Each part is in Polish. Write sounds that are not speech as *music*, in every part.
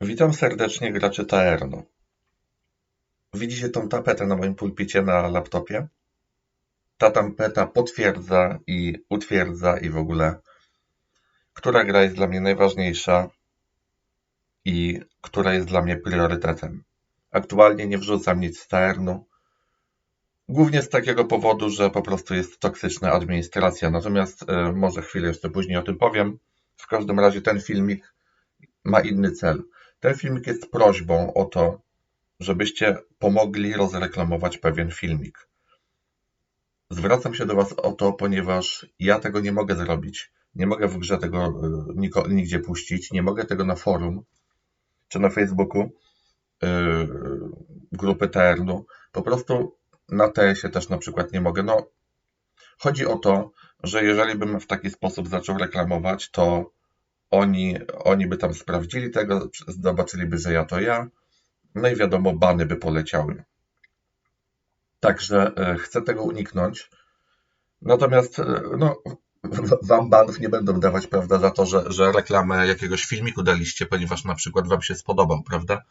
Witam serdecznie graczy Taerno. Widzicie tą tapetę na moim pulpicie na laptopie? Ta tapeta potwierdza i utwierdza i w ogóle, która gra jest dla mnie najważniejsza i która jest dla mnie priorytetem. Aktualnie nie wrzucam nic z Taernu, głównie z takiego powodu, że po prostu jest toksyczna administracja. Natomiast y, może chwilę jeszcze później o tym powiem. W każdym razie ten filmik ma inny cel. Ten filmik jest prośbą o to, żebyście pomogli rozreklamować pewien filmik. Zwracam się do Was o to, ponieważ ja tego nie mogę zrobić. Nie mogę w grze tego y, nigdzie puścić, nie mogę tego na forum czy na Facebooku yy, grupy TRN-u. Po prostu na TS-ie też na przykład nie mogę. No, chodzi o to, że jeżeli bym w taki sposób zaczął reklamować, to oni, oni by tam sprawdzili tego, zobaczyliby, że ja to ja, no i wiadomo, bany by poleciały. Także e, chcę tego uniknąć. Natomiast e, no, wam banów nie będą dawać, prawda, za to, że, że reklamę jakiegoś filmiku daliście, ponieważ na przykład wam się spodobał, prawda?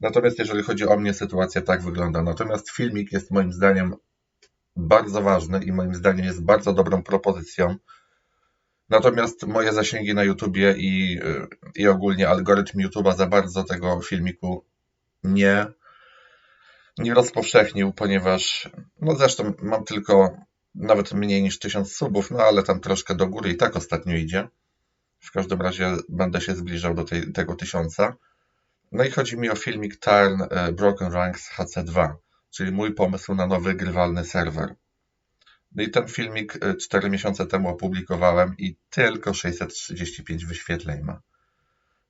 Natomiast jeżeli chodzi o mnie, sytuacja tak wygląda. Natomiast filmik jest moim zdaniem bardzo ważny i moim zdaniem jest bardzo dobrą propozycją. Natomiast moje zasięgi na YouTubie i, i ogólnie algorytm YouTube'a za bardzo tego filmiku nie, nie rozpowszechnił, ponieważ no zresztą mam tylko nawet mniej niż 1000 subów, no ale tam troszkę do góry i tak ostatnio idzie. W każdym razie będę się zbliżał do tej, tego tysiąca. No i chodzi mi o filmik Turn e, Broken Ranks HC2, czyli mój pomysł na nowy grywalny serwer. No i ten filmik 4 e, miesiące temu opublikowałem i tylko 635 wyświetleń ma.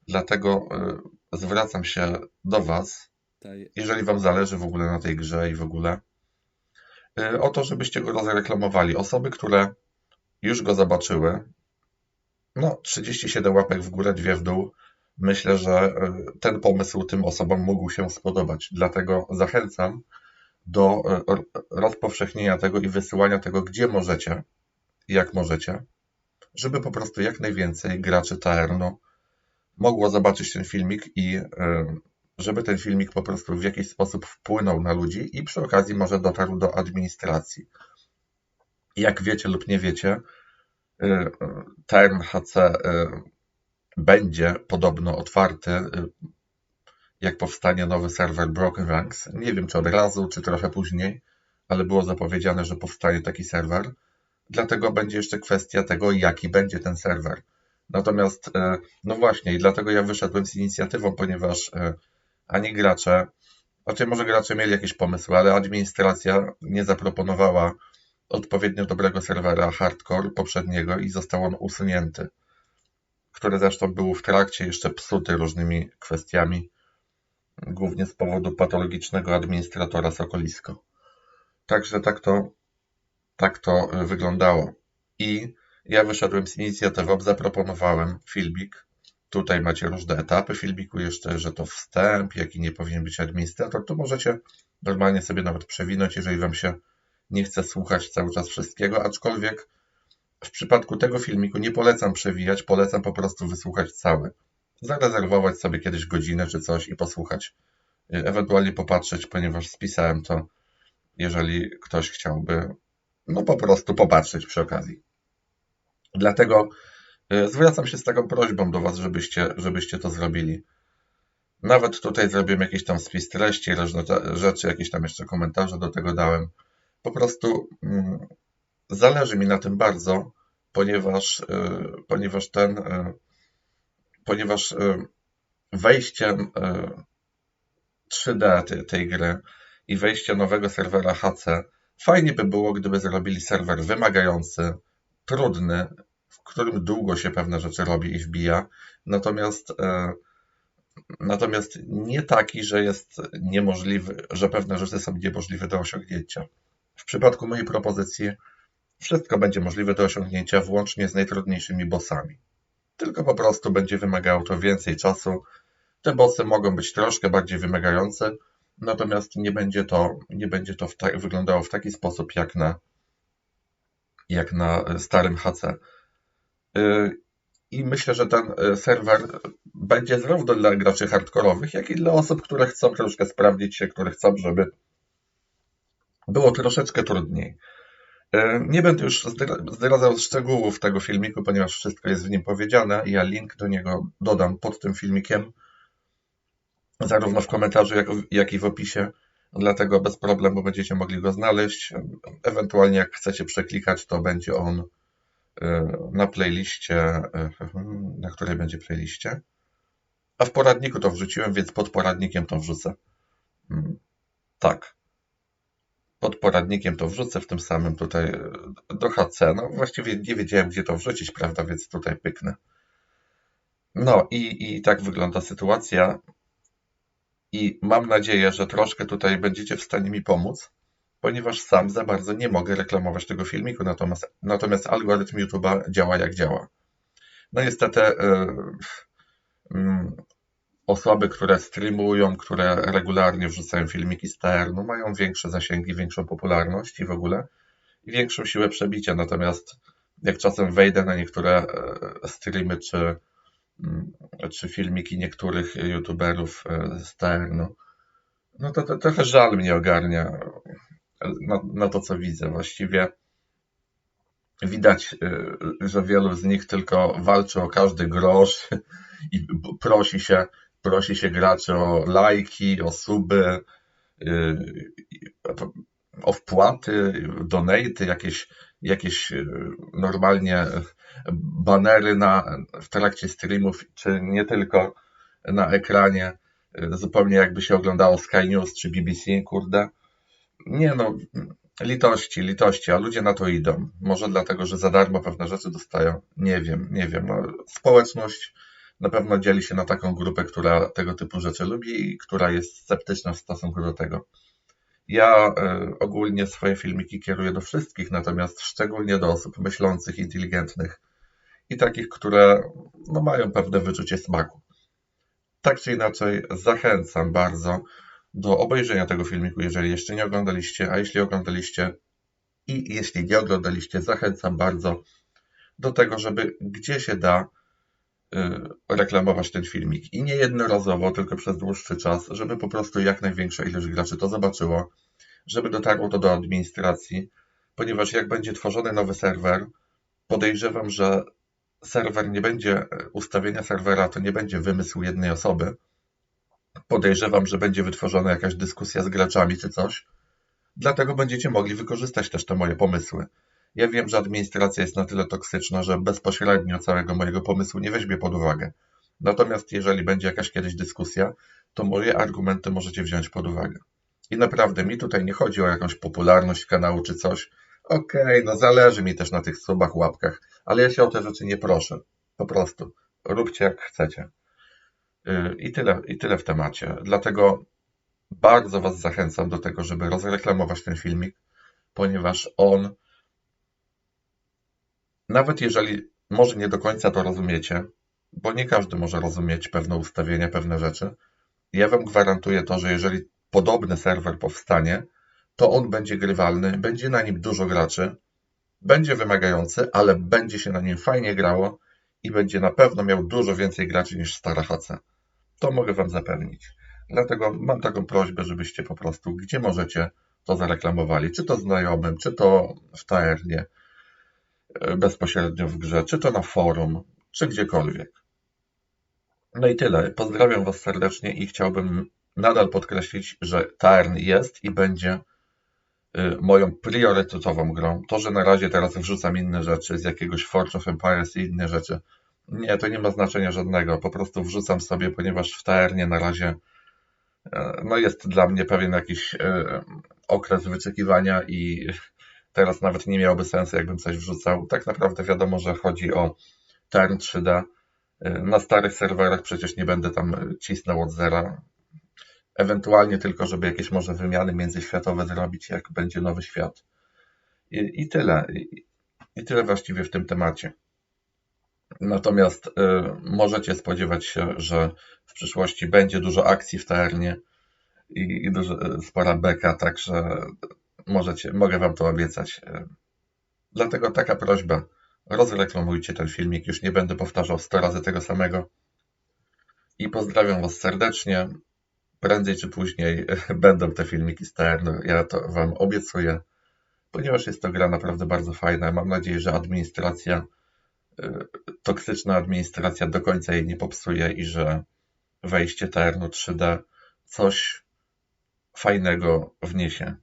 Dlatego e, zwracam się do Was, jeżeli Wam zależy w ogóle na tej grze i w ogóle, o to, żebyście go rozreklamowali. Osoby, które już go zobaczyły, no 37 łapek w górę, dwie w dół, myślę, że e, ten pomysł tym osobom mógł się spodobać. Dlatego zachęcam do e, rozpowszechnienia tego i wysyłania tego, gdzie możecie, jak możecie, żeby po prostu jak najwięcej graczy Taerno mogło zobaczyć ten filmik i e, żeby ten filmik po prostu w jakiś sposób wpłynął na ludzi i przy okazji może dotarł do administracji. Jak wiecie lub nie wiecie, TRNHC będzie podobno otwarty, jak powstanie nowy serwer Broken Ranks. Nie wiem, czy od razu, czy trochę później, ale było zapowiedziane, że powstanie taki serwer. Dlatego będzie jeszcze kwestia tego, jaki będzie ten serwer. Natomiast, y, no właśnie, i dlatego ja wyszedłem z inicjatywą, ponieważ y, ani gracze, znaczy może gracze mieli jakieś pomysły, ale administracja nie zaproponowała odpowiednio dobrego serwera hardcore poprzedniego i został on usunięty który zresztą był w trakcie jeszcze psuty różnymi kwestiami, głównie z powodu patologicznego administratora Sokolisko. Także tak to, tak to wyglądało. I ja wyszedłem z inicjatywą, zaproponowałem filmik. Tutaj macie różne etapy filmiku, jeszcze, że to wstęp, jaki nie powinien być administrator. Tu możecie normalnie sobie nawet przewinąć, jeżeli Wam się nie chce słuchać cały czas wszystkiego, aczkolwiek w przypadku tego filmiku nie polecam przewijać, polecam po prostu wysłuchać cały. Zarezerwować sobie kiedyś godzinę czy coś i posłuchać. Ewentualnie popatrzeć, ponieważ spisałem to, jeżeli ktoś chciałby, no po prostu popatrzeć przy okazji. Dlatego y, zwracam się z taką prośbą do Was, żebyście, żebyście to zrobili. Nawet tutaj zrobiłem jakiś tam spis treści, różne rzeczy, jakieś tam jeszcze komentarze do tego dałem. Po prostu mm, Zależy mi na tym bardzo, ponieważ, e, ponieważ ten, e, ponieważ e, wejście 3D tej, tej gry i wejście nowego serwera HC, fajnie by było, gdyby zrobili serwer wymagający, trudny, w którym długo się pewne rzeczy robi i wbija, natomiast natomiast nie taki, że jest niemożliwy, że pewne rzeczy są niemożliwe do osiągnięcia. W przypadku mojej propozycji wszystko będzie możliwe do osiągnięcia włącznie z najtrudniejszymi bossami. Tylko po prostu będzie wymagało to więcej czasu. Te bossy mogą być troszkę bardziej wymagające, natomiast nie będzie to, nie będzie to ta wyglądało w taki sposób jak na, jak na starym HC. Yy, I myślę, że ten e, serwer będzie zarówno dla graczy hardkorowych, jak i dla osób, które chcą troszkę sprawdzić się, które chcą, żeby było troszeczkę trudniej. E, nie będę już zdradzał szczegółów tego filmiku, ponieważ wszystko jest w nim powiedziane. Ja link do niego dodam pod tym filmikiem, zarówno w komentarzu, jak, i w opisie. Dlatego bez problemu będziecie mogli go znaleźć. Ewentualnie, jak chcecie przeklikać, to będzie on e, na playliście, e, na której będzie playliście. A w poradniku to wrzuciłem, więc pod poradnikiem to wrzucę. Mm, tak pod poradnikiem to wrzucę w tym samym tutaj e, do HC. No właściwie nie wiedziałem, gdzie to wrzucić, prawda, więc tutaj pyknę. No i, i tak wygląda sytuacja. I mam nadzieję, że troszkę tutaj będziecie w stanie mi pomóc, ponieważ sam za bardzo nie mogę reklamować tego filmiku, natomiast, natomiast algorytm YouTube'a działa jak działa. No niestety yy, osoby, które streamują, które regularnie wrzucają filmiki z TR, no mają większe zasięgi, większą popularność i w ogóle i większą siłę przebicia. Natomiast jak czasem wejdę na niektóre e, streamy czy, mm, czy filmiki niektórych youtuberów e, z TR, no, no to, to trochę żal mnie ogarnia na, na to, co widzę. Właściwie widać, e, że wielu z nich tylko walczy o każdy grosz i prosi się, prosi się graczy o lajki, o suby, y, o wpłaty, donaty, jakieś, jakieś y, normalnie banery na, w trakcie streamów, czy nie tylko na ekranie, y, zupełnie jakby się oglądało Sky News czy BBC, kurde. Nie no, litości, litości, a ludzie na to idą. Może dlatego, że za darmo pewne rzeczy dostają. Nie wiem, nie wiem. No, społeczność na pewno dzieli się na taką grupę, która tego typu rzeczy lubi i która jest sceptyczna w stosunku do tego. Ja y, ogólnie swoje filmiki kieruję do wszystkich, natomiast szczególnie do osób myślących, inteligentnych i takich, które no, mają pewne wyczucie smaku. Tak czy inaczej, zachęcam bardzo do obejrzenia tego filmiku, jeżeli jeszcze nie oglądaliście, a jeśli oglądaliście i jeśli nie oglądaliście, zachęcam bardzo do tego, żeby gdzie się da, reklamować ten filmik. I nie jednorazowo, tylko przez dłuższy czas, żeby po prostu jak największa ilość graczy to zobaczyło, żeby dotarło to do administracji, ponieważ jak będzie tworzony nowy serwer, podejrzewam, że serwer nie będzie, ustawienia serwera to nie będzie wymysł jednej osoby. Podejrzewam, że będzie wytworzona jakaś dyskusja z graczami czy coś. Dlatego będziecie mogli wykorzystać też te moje pomysły. Ja wiem, że administracja jest na tyle toksyczna, że bezpośrednio całego mojego pomysłu nie weźmie pod uwagę. Natomiast jeżeli będzie jakaś kiedyś dyskusja, to moje argumenty możecie wziąć pod uwagę. I naprawdę mi tutaj nie chodzi o jakąś popularność kanału czy coś. Okej, okay, no zależy mi też na tych subach, łapkach, ale ja się o te rzeczy nie proszę. Po prostu róbcie jak chcecie. Y, I tyle, I tyle w temacie. Dlatego bardzo Was zachęcam do tego, żeby rozreklamować ten filmik, ponieważ on nawet jeżeli może nie do końca to rozumiecie, bo nie każdy może rozumieć pewne ustawienia, pewne rzeczy, ja Wam gwarantuję to, że jeżeli podobny serwer powstanie, to on będzie grywalny, będzie na nim dużo graczy, będzie wymagający, ale będzie się na nim fajnie grało i będzie na pewno miał dużo więcej graczy niż stara HC. To mogę Wam zapewnić. Dlatego mam taką prośbę, żebyście po prostu, gdzie możecie, to zareklamowali. Czy to znajomym, czy to w taernie, bezpośrednio w grze, czy to na forum, czy gdziekolwiek. No i tyle. Pozdrawiam Was serdecznie i chciałbym nadal podkreślić, że Tarn jest i będzie y, moją priorytetową grą. To, że na razie teraz wrzucam inne rzeczy z jakiegoś Forge of Empires i inne rzeczy, nie, to nie ma znaczenia żadnego. Po prostu wrzucam sobie, ponieważ w Taernie na razie y, no jest dla mnie pewien jakiś y, okres wyczekiwania i Teraz nawet nie miałoby sensu, jakbym coś wrzucał. Tak naprawdę wiadomo, że chodzi o turn 3D. Na starych serwerach przecież nie będę tam cisnął od zera. Ewentualnie tylko, żeby jakieś może wymiany międzyświatowe zrobić, jak będzie nowy świat. I, i tyle. I, tyle właściwie w tym temacie. Natomiast y, możecie spodziewać się, że w przyszłości będzie dużo akcji w Taernie i, i dużo, spora beka, także Możecie, mogę Wam to obiecać. Dlatego taka prośba, rozreklamujcie ten filmik. Już nie będę powtarzał 100 razy tego samego. I pozdrawiam Was serdecznie. Prędzej czy później *laughs* będą te filmiki z TRN. Ja to Wam obiecuję, ponieważ jest to gra naprawdę bardzo fajna. Mam nadzieję, że administracja, y, toksyczna administracja do końca jej nie popsuje i że wejście TRN 3D coś fajnego wniesie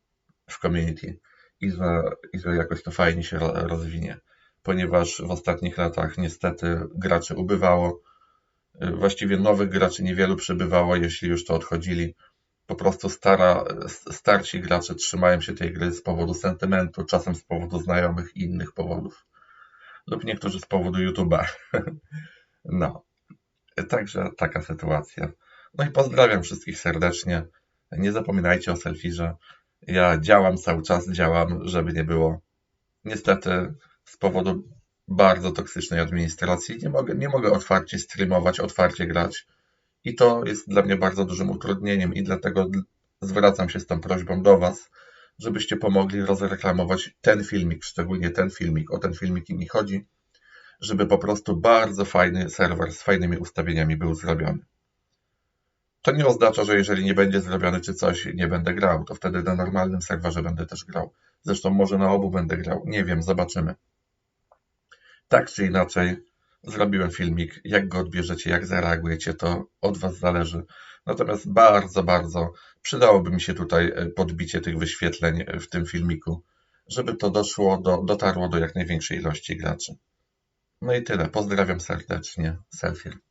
w community i że, i że jakoś to fajnie się rozwinie, ponieważ w ostatnich latach niestety graczy ubywało. Właściwie nowych graczy niewielu przybywało, jeśli już to odchodzili. Po prostu stara, starsi gracze trzymają się tej gry z powodu sentymentu, czasem z powodu znajomych i innych powodów. Lub niektórzy z powodu YouTube'a. *laughs* No. Także taka sytuacja. No i pozdrawiam wszystkich serdecznie. Nie zapominajcie o selfie, ja działam cały czas, działam, żeby nie było. Niestety z powodu bardzo toksycznej administracji nie mogę, nie mogę otwarcie streamować, otwarcie grać. I to jest dla mnie bardzo dużym utrudnieniem i dlatego zwracam się z tą prośbą do Was, żebyście pomogli rozreklamować ten filmik, szczególnie ten filmik, o ten filmik mi chodzi, żeby po prostu bardzo fajny serwer z fajnymi ustawieniami był zrobiony. To nie oznacza, że jeżeli nie będzie zrobiony czy coś, nie będę grał, to wtedy na normalnym serwerze będę też grał. Zresztą może na obu będę grał, nie wiem, zobaczymy. Tak czy inaczej, zrobiłem filmik. Jak go odbierzecie, jak zareagujecie, to od Was zależy. Natomiast bardzo, bardzo przydałoby mi się tutaj e, podbicie tych wyświetleń w tym filmiku, żeby to doszło do, dotarło do jak największej ilości graczy. No i tyle. Pozdrawiam serdecznie. Selfie.